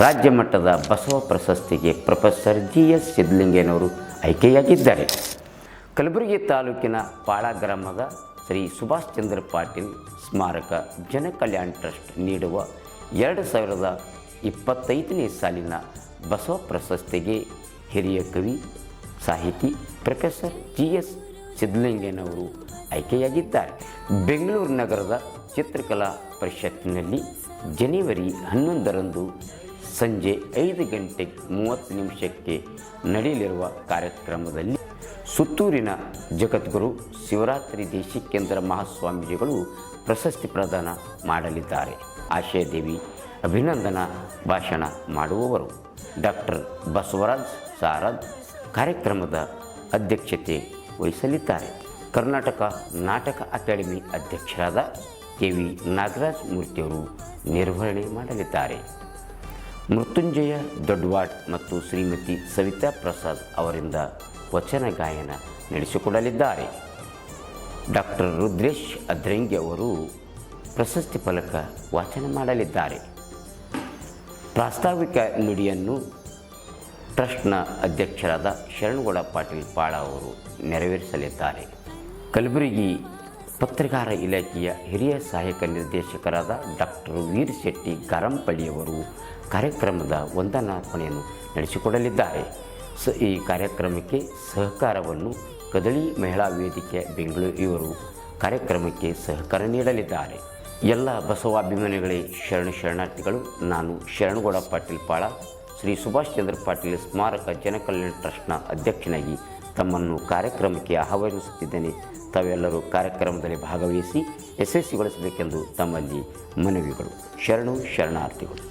ರಾಜ್ಯ ಮಟ್ಟದ ಬಸವ ಪ್ರಶಸ್ತಿಗೆ ಪ್ರೊಫೆಸರ್ ಜಿ ಎಸ್ ಸಿದ್ದಲಿಂಗೇನವರು ಆಯ್ಕೆಯಾಗಿದ್ದಾರೆ. ಕಲಬುರಗಿ ತಾಲೂಕಿನ ಪಾಳ ಗ್ರಾಮದ ಶ್ರೀ ಸುಭಾಷ್ ಚಂದ್ರ ಪಾಟೀಲ್ ಸ್ಮಾರಕ ಜನಕಲ್ಯಾಣ ಟ್ರಸ್ಟ್ ನೀಡುವ ಎರಡು ಸಾವಿರದ ಇಪ್ಪತ್ತೈದನೇ ಸಾಲಿನ ಬಸವ ಪ್ರಶಸ್ತಿಗೆ ಹಿರಿಯ ಕವಿ, ಸಾಹಿತಿ ಪ್ರೊಫೆಸರ್ ಜಿ ಎಸ್ ಸಿದ್ದಲಿಂಗೇನವರು ಆಯ್ಕೆಯಾಗಿದ್ದಾರೆ. ಬೆಂಗಳೂರು ನಗರದ ಚಿತ್ರಕಲಾ ಪರಿಷತ್ತಿನಲ್ಲಿ ಜನವರಿ ಹನ್ನೊಂದರಂದು ಸಂಜೆ ಐದು ಗಂಟೆ ಮೂವತ್ತು ನಿಮಿಷಕ್ಕೆ ನಡೆಯಲಿರುವ ಕಾರ್ಯಕ್ರಮದಲ್ಲಿ ಸುತ್ತೂರಿನ ಜಗದ್ಗುರು ಶಿವರಾತ್ರಿ ದೇಶಿಕೇಂದ್ರ ಮಹಾಸ್ವಾಮೀಜಿಗಳು ಪ್ರಶಸ್ತಿ ಪ್ರದಾನ ಮಾಡಲಿದ್ದಾರೆ. ಆಶಯದೇವಿ ಅಭಿನಂದನಾ ಭಾಷಣ ಮಾಡುವವರು. ಡಾಕ್ಟರ್ ಬಸವರಾಜ್ ಸಾರದ್ ಕಾರ್ಯಕ್ರಮದ ಅಧ್ಯಕ್ಷತೆ ವಹಿಸಲಿದ್ದಾರೆ. ಕರ್ನಾಟಕ ನಾಟಕ ಅಕಾಡೆಮಿ ಅಧ್ಯಕ್ಷರಾದ ಕೆ ವಿ ನಾಗರಾಜ್ ಮೂರ್ತಿಯವರು ನಿರ್ವಹಣೆ ಮಾಡಲಿದ್ದಾರೆ. ಮೃತ್ಯುಂಜಯ ದೊಡ್ವಾಡ್ ಮತ್ತು ಶ್ರೀಮತಿ ಸವಿತಾ ಪ್ರಸಾದ್ ಅವರಿಂದ ವಚನ ಗಾಯನ ನಡೆಸಿಕೊಡಲಿದ್ದಾರೆ. ಡಾಕ್ಟರ್ ರುದ್ರೇಶ್ ಅದ್ರಂಗಿ ಅವರು ಪ್ರಶಸ್ತಿ ಫಲಕ ವಾಚನ ಮಾಡಲಿದ್ದಾರೆ. ಪ್ರಾಸ್ತಾವಿಕ ನುಡಿಯನ್ನು ಟ್ರಸ್ಟ್ನ ಅಧ್ಯಕ್ಷರಾದ ಶರಣಗೌಡ ಪಾಟೀಲ್ ಪಾಳ ಅವರು ನೆರವೇರಿಸಲಿದ್ದಾರೆ. ಕಲಬುರಗಿ ಪತ್ರಕಾರ ಇಲಾಖೆಯ ಹಿರಿಯ ಸಹಾಯಕ ನಿರ್ದೇಶಕರಾದ ಡಾಕ್ಟರ್ ವೀರ್ ಶೆಟ್ಟಿ ಗಾರಂಪಳ್ಳಿಯವರು ಕಾರ್ಯಕ್ರಮದ ವಂದನಾರ್ಪಣೆಯನ್ನು ನಡೆಸಿಕೊಡಲಿದ್ದಾರೆ. ಸ ಈ ಕಾರ್ಯಕ್ರಮಕ್ಕೆ ಸಹಕಾರವನ್ನು ಕದಳಿ ಮಹಿಳಾ ವೇದಿಕೆ ಬೆಂಗಳೂರು ಇವರು ಕಾರ್ಯಕ್ರಮಕ್ಕೆ ಸಹಕಾರ ನೀಡಲಿದ್ದಾರೆ. ಎಲ್ಲ ಬಸವಾಭಿಮಾನಿಗಳೇ ಶರಣ ಶರಣಾರ್ಥಿಗಳು, ನಾನು ಶರಣಗೌಡ ಪಾಟೀಲ್ ಪಾಳ, ಶ್ರೀ ಸುಭಾಷ್ ಚಂದ್ರ ಪಾಟೀಲ್ ಸ್ಮಾರಕ ಜನಕಲ್ಯಾಣ ಟ್ರಸ್ಟ್ನ ಅಧ್ಯಕ್ಷನಾಗಿ ತಮ್ಮನ್ನು ಕಾರ್ಯಕ್ರಮಕ್ಕೆ ಆಹ್ವಾನಿಸುತ್ತಿದ್ದೇನೆ. ತಾವೆಲ್ಲರೂ ಕಾರ್ಯಕ್ರಮದಲ್ಲಿ ಭಾಗವಹಿಸಿ ಯಶಸ್ವಿಗೊಳಿಸಬೇಕೆಂದು ತಮ್ಮಲ್ಲಿ ಮನವಿಗಳು. ಶರಣು ಶರಣಾರ್ಥಿಗಳು.